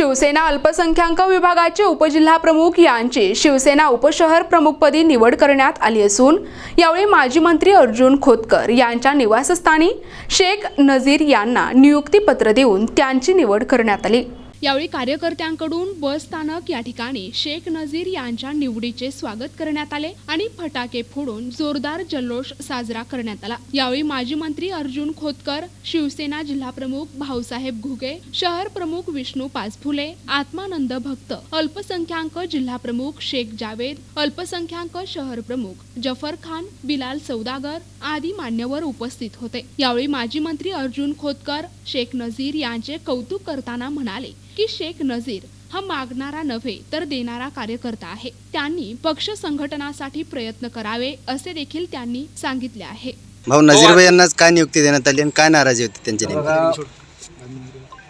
शिवसेना अल्पसंख्याक विभागाचे उपजिल्हा प्रमुख यांची शिवसेना उपशहर प्रमुखपदी निवड करण्यात आली असून यावेळी माजी मंत्री अर्जुन खोतकर यांच्या निवासस्थानी शेख नझीर यांना नियुक्तीपत्र देऊन त्यांची निवड करण्यात आली. यावेळी कार्यकर्त्यांकडून बस स्थानक या ठिकाणी शेख नझीर यांच्या निवडीचे स्वागत करण्यात आले आणि फटाके फोडून जोरदार जल्लोष साजरा करण्यात आला. यावेळी माजी मंत्री अर्जुन खोतकर शिवसेना जिल्हा प्रमुख भाऊसाहेब घुगे शहर प्रमुख विष्णू पाचफुले आत्मानंद भक्त अल्पसंख्याक जिल्हा प्रमुख शेख जावेद अल्पसंख्याक शहर प्रमुख जफर खान बिलाल सौदागर आदी मान्यवर उपस्थित होते. यावेळी माजी मंत्री अर्जुन खोतकर शेख नझीर यांचे कौतुक करताना म्हणाले की शेख नझीर हा मागणारा नव्हे तर देणारा कार्यकर्ता आहे. त्यांनी पक्ष संघटनासाठी प्रयत्न करावे असे देखील त्यांनी सांगितले आहे. भाऊ नजीरभाई यांनाच काय नियुक्ती देण्यात आली आणि काय नाराजी होती त्यांची नेमकी?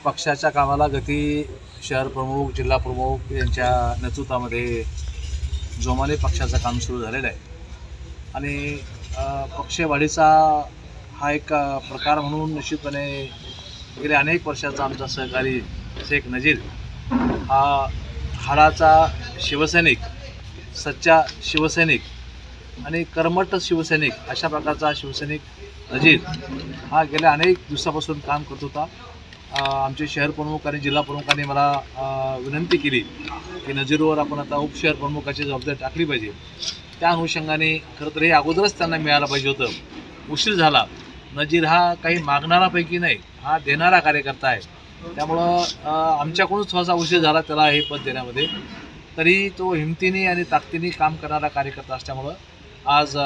पक्षाच्या कामाला गती शहर प्रमुख जिल्हा प्रमुख यांच्या नेतृत्वामध्ये जोमाने पक्षाचं काम सुरू झालेलं आहे. आणि अ, पक्षवाढीचा हा एक अ, प्रकार म्हणून निश्चितपणे गेल्या अनेक वर्षाचा आमचा सहकारी शेख नजीर हा हाडाचा शिवसैनिक सच्चा शिवसैनिक आणि कर्मठ शिवसैनिक अशा प्रकारचा शिवसैनिक नजीर हा गेल्या अनेक दिवसापासून काम करत होता. आमचे शहर प्रमुख आणि जिल्हा प्रमुखांनी मला विनंती केली की नजीरवर आपण आता उपशहर प्रमुखाची जबाबदारी टाकली पाहिजे. त्या अनुषंगाने खरं तर हे अगोदरच त्यांना मिळालं पाहिजे होतं. उशीर झाला. नजीर हा काही मागणारापैकी नाही हा देणारा कार्यकर्ता आहे. त्यामुळं आमच्याकडूनच थोडासा उशीर झाला त्याला हे पद देण्यामध्ये. तरी तो हिमतीने आणि ताकदीने काम करणारा कार्यकर्ता असल्यामुळं आज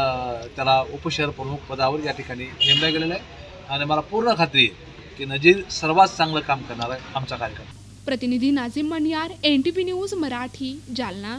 त्याला उपशहर प्रमुख पदावर या ठिकाणी नेमला गेलेला आहे. आणि मला पूर्ण खात्री आहे की नजीर सर्वात चांगलं काम करणार आहे आमचा कार्यकर्ता. प्रतिनिधी Nazim Maniyar N T news Marathi Jalna.